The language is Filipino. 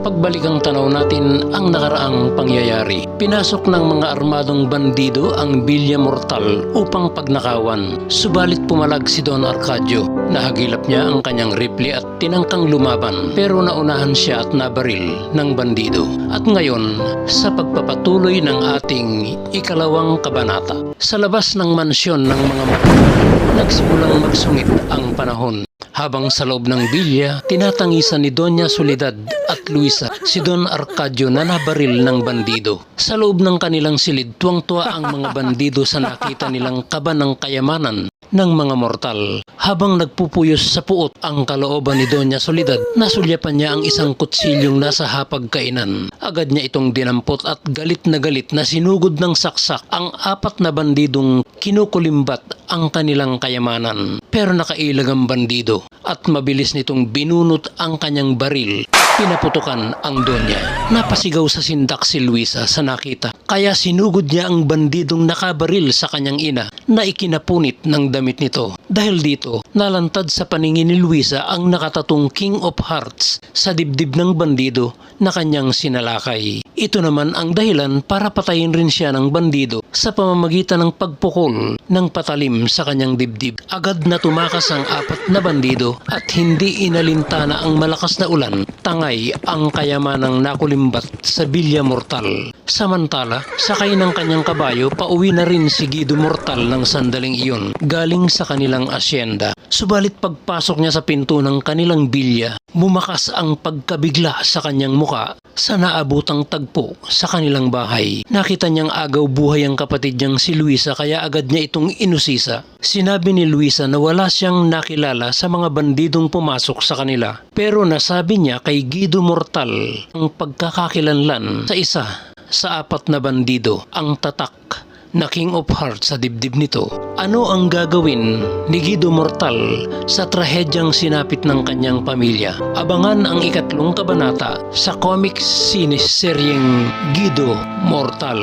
Pagbalik tanaw natin ang nakaraang pangyayari. Pinasok ng mga armadong bandido ang Villa Mortal upang pagnakawan. Subalit pumalag si Don Arcadio. Nahagilap niya ang kanyang rifle at tinangkang lumaban pero naunahan siya at nabaril ng bandido. At ngayon, sa pagpapatuloy ng ating ikalawang kabanata, sa labas ng mansyon ng mga magulang, nagsimulang magsungit ang panahon. Habang sa loob ng bilya, tinatangisan ni Doña Soledad at Luisa si Don Arcadio na nabaril ng bandido. Sa loob ng kanilang silid, tuwang-tuwa ang mga bandido sa nakita nilang kaba ng kayamanan ng mga mortal. Habang nagpupuyos sa puot ang kalooban ni Doña Soledad, nasulyapan niya ang isang kutsilyong nasa hapag kainan. Agad niya itong dinampot at galit na galit na sinugod ng saksak ang apat na bandidong kinukulimbat ang kanilang kayamanan. Pero nakailag ang bandido at mabilis nitong binunot ang kanyang baril Pinaputukan ang donya. Napasigaw sa sindak si Luisa sa nakita. Kaya sinugod niya ang bandidong nakabaril sa kanyang ina na ikinapunit ng damit nito. Dahil dito, nalantad sa paningin ni Luisa ang nakatatong King of Hearts sa dibdib ng bandido na kanyang sinalakay. Ito naman ang dahilan para patayin rin siya ng bandido sa pamamagitan ng pagpukol ng patalim sa kanyang dibdib. Agad na tumakas ang apat na bandido at hindi inalintana ang malakas na ulan. Tangay ang kayamanang nakulimbat sa Bilya Mortal. Samantala, sakay ng kanyang kabayo, pauwi na rin si Guido Mortal ng sandaling iyon galing sa kanilang asyenda. Subalit pagpasok niya sa pinto ng kanilang bilya, bumakas ang pagkabigla sa kanyang muka sa naabutang tagpo sa kanilang bahay. Nakita niyang agaw buhay ang kapatid niyang si Luisa kaya agad niya itong inusisa. Sinabi ni Luisa na wala siyang nakilala sa mga bandidong pumasok sa kanila. Pero nasabi niya kay Guido Mortal ang pagkakakilanlan sa isa sa apat na bandido ang tatak na King of Hearts sa dibdib nito. Ano ang gagawin ni Guido Mortal sa trahedyang sinapit ng kanyang pamilya? Abangan ang ikatlong kabanata sa comic series seryeng Guido Mortal.